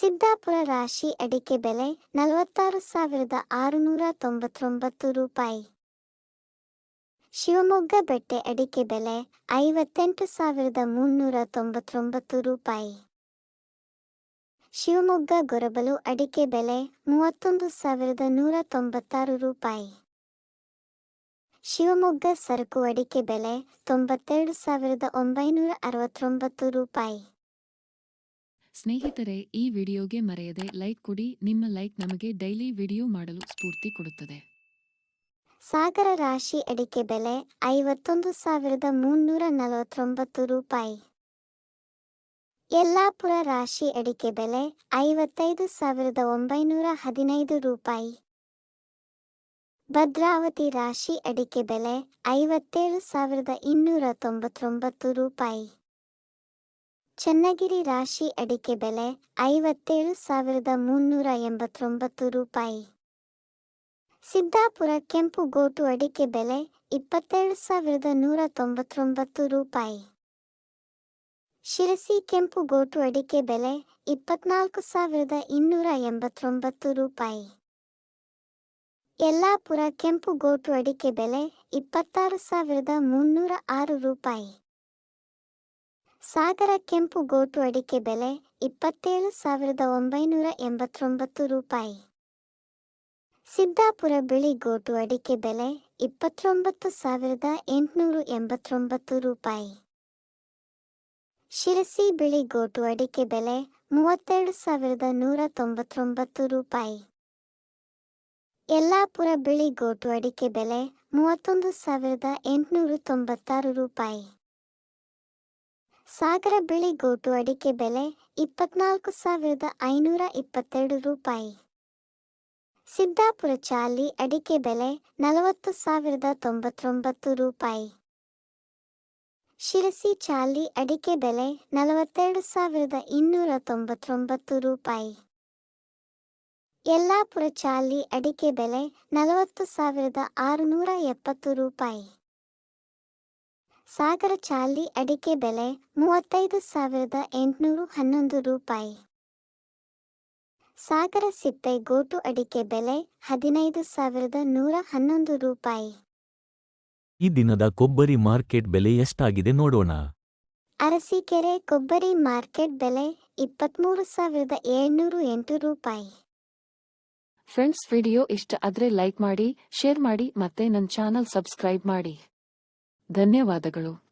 ಸಿದ್ದಾಪುರ ರಾಶಿ ಅಡಿಕೆ ಬೆಲೆ ನಲವತ್ತಾರು ಸಾವಿರದ ಆರುನೂರ ತೊಂಬತ್ತೊಂಬತ್ತು ರೂಪಾಯಿ. ಶಿವಮೊಗ್ಗ ಬೆಟ್ಟೆ ಅಡಿಕೆ ಬೆಲೆ ಐವತ್ತೆಂಟು ಸಾವಿರದ ಮುನ್ನೂರ ತೊಂಬತ್ತೊಂಬತ್ತು ರೂಪಾಯಿ. ಶಿವಮೊಗ್ಗ ಗೊರಬಲು ಅಡಿಕೆ ಬೆಲೆ ಮೂವತ್ತೊಂದು ಸಾವಿರದ ನೂರ ತೊಂಬತ್ತಾರು ರೂಪಾಯಿ. ಶಿವಮೊಗ್ಗ ಸರಕು ಅಡಿಕೆ ಬೆಲೆ ತೊಂಬತ್ತೆರಡು ಸಾವಿರದ ಒಂಬೈನೂರ ಅರವತ್ತೊಂಬತ್ತು ರೂಪಾಯಿ. ಸ್ನೇಹಿತರೆ, ಈ ವಿಡಿಯೋಗೆ ಮರೆಯದೆ ಲೈಕ್ ಕೊಡಿ. ನಿಮ್ಮ ಲೈಕ್ ನಮಗೆ ಡೈಲಿ ವಿಡಿಯೋ ಮಾಡಲು ಸ್ಫೂರ್ತಿ ಕೊಡುತ್ತದೆ. ಸಾಗರ ರಾಶಿ ಅಡಿಕೆ ಬೆಲೆ ಐವತ್ತೊಂದು ಸಾವಿರದ ಮುನ್ನೂರ ನಲವತ್ತೊಂಬತ್ತು ರೂಪಾಯಿ. ಯಲ್ಲಾಪುರ ರಾಶಿ ಅಡಿಕೆ ಬೆಲೆ ಐವತ್ತೈದು ಸಾವಿರದ ಒಂಬೈನೂರ ಹದಿನೈದು ರೂಪಾಯಿ. ಭದ್ರಾವತಿ ರಾಶಿ ಅಡಿಕೆ ಬೆಲೆ ಐವತ್ತೇಳು ಸಾವಿರದ ಇನ್ನೂರ ತೊಂಬತ್ತೊಂಬತ್ತು ರೂಪಾಯಿ. ಚನ್ನಗಿರಿ ರಾಶಿ ಅಡಿಕೆ ಬೆಲೆ ಐವತ್ತೇಳು ಸಾವಿರದ ಮುನ್ನೂರ ಎಂಬತ್ತೊಂಬತ್ತು ರೂಪಾಯಿ. ಸಿದ್ದಾಪುರ ಕೆಂಪು ಗೋಟು ಅಡಿಕೆ ಬೆಲೆ ಇಪ್ಪತ್ತೇಳು ಸಾವಿರದ ನೂರ ತೊಂಬತ್ತೊಂಬತ್ತು ರೂಪಾಯಿ. ಶಿರಸಿ ಕೆಂಪು ಗೋಟು ಅಡಿಕೆ ಬೆಲೆ ಇಪ್ಪತ್ನಾಲ್ಕು ಸಾವಿರದ ಇನ್ನೂರ ಎಂಬತ್ತೊಂಬತ್ತು ರೂಪಾಯಿ. ಯಲ್ಲಾಪುರ ಕೆಂಪು ಗೋಟು ಅಡಿಕೆ ಬೆಲೆ ಇಪ್ಪತ್ತಾರು ಸಾವಿರದ ಮುನ್ನೂರ ಆರು ರೂಪಾಯಿ. ಸಾಗರ ಕೆಂಪು ಗೋಟು ಅಡಿಕೆ ಬೆಲೆ ಇಪ್ಪತ್ತೇಳು ಸಾವಿರದ ಒಂಬೈನೂರ ಎಂಬತ್ತೊಂಬತ್ತು ರೂಪಾಯಿ. ಸಿದ್ದಾಪುರ ಬಿಳಿ ಗೋಟು ಅಡಿಕೆ ಬೆಲೆ ಇಪ್ಪತ್ತೊಂಬತ್ತು ಸಾವಿರದ ಎಂಟುನೂರು ಎಂಬತ್ತೊಂಬತ್ತು ರೂಪಾಯಿ. ಶಿರಸಿ ಬಿಳಿ ಗೋಟು ಅಡಿಕೆ ಬೆಲೆ ಮೂವತ್ತೆರಡು ಸಾವಿರದ ನೂರ ತೊಂಬತ್ತೊಂಬತ್ತು ರೂಪಾಯಿ. ಯಲ್ಲಾಪುರ ಬಿಳಿ ಗೋಟು ಅಡಿಕೆ ಬೆಲೆ ಮೂವತ್ತೊಂದು ಸಾವಿರದ ಎಂಟುನೂರು ತೊಂಬತ್ತಾರು ರೂಪಾಯಿ. ಸಾಗರ ಬಿಳಿ ಗೋಟು ಅಡಿಕೆ ಬೆಲೆ ಇಪ್ಪತ್ನಾಲ್ಕು ಸಾವಿರದ ಐನೂರ ಇಪ್ಪತ್ತೆರಡು ರೂಪಾಯಿ. ಸಿದ್ದಾಪುರ ಚಾಲಿ ಅಡಿಕೆ ಬೆಲೆ ನಲವತ್ತು ಸಾವಿರದ ತೊಂಬತ್ತೊಂಬತ್ತು ರೂಪಾಯಿ. ಶಿರಸಿ ಚಾಲಿ ಅಡಿಕೆ ಬೆಲೆ ನಲವತ್ತೆರಡು ಸಾವಿರದ ಇನ್ನೂರ ತೊಂಬತ್ತೊಂಬತ್ತು ರೂಪಾಯಿ. ಯಲ್ಲಾಪುರ ಚಾಲಿ ಅಡಿಕೆ ಬೆಲೆ ನಲವತ್ತು ಸಾವಿರದ ಆರುನೂರ ಎಪ್ಪತ್ತು ರೂಪಾಯಿ. ಸಾಗರ ಚಾಲಿ ಅಡಿಕೆ ಬೆಲೆ ಮೂವತ್ತೈದು ಸಾವಿರದ ಎಂಟುನೂರು ಹನ್ನೊಂದು ರೂಪಾಯಿ. ಸಾಗರ ಸಿಪ್ಪೆ ಗೋಟು ಅಡಿಕೆ ಬೆಲೆ ಹದಿನೈದು ಸಾವಿರದ ನೂರ ಹನ್ನೊಂದು ರೂಪಾಯಿ. ಈ ದಿನದ ಕೊಬ್ಬರಿ ಮಾರ್ಕೆಟ್ ಬೆಲೆ ಎಷ್ಟಾಗಿದೆ ನೋಡೋಣ. ಅರಸೀಕೆರೆ ಕೊಬ್ಬರಿ ಮಾರ್ಕೆಟ್ ಬೆಲೆ ಇಪ್ಪತ್ತ್ಮೂರು ಸಾವಿರದ ಏಳ್ನೂರು ಎಂಟು ರೂಪಾಯಿ. ಫ್ರೆಂಡ್ಸ್ ವಿಡಿಯೋ ಇಷ್ಟ ಆದ್ರೆ ಲೈಕ್ ಮಾಡಿ ಶೇರ್ ಮಾಡಿ ಮತ್ತೆ ನನ್ನ ಚಾನಲ್ ಸಬ್ಸ್ಕ್ರೈಬ್ ಮಾಡಿ. ಧನ್ಯವಾದಗಳು.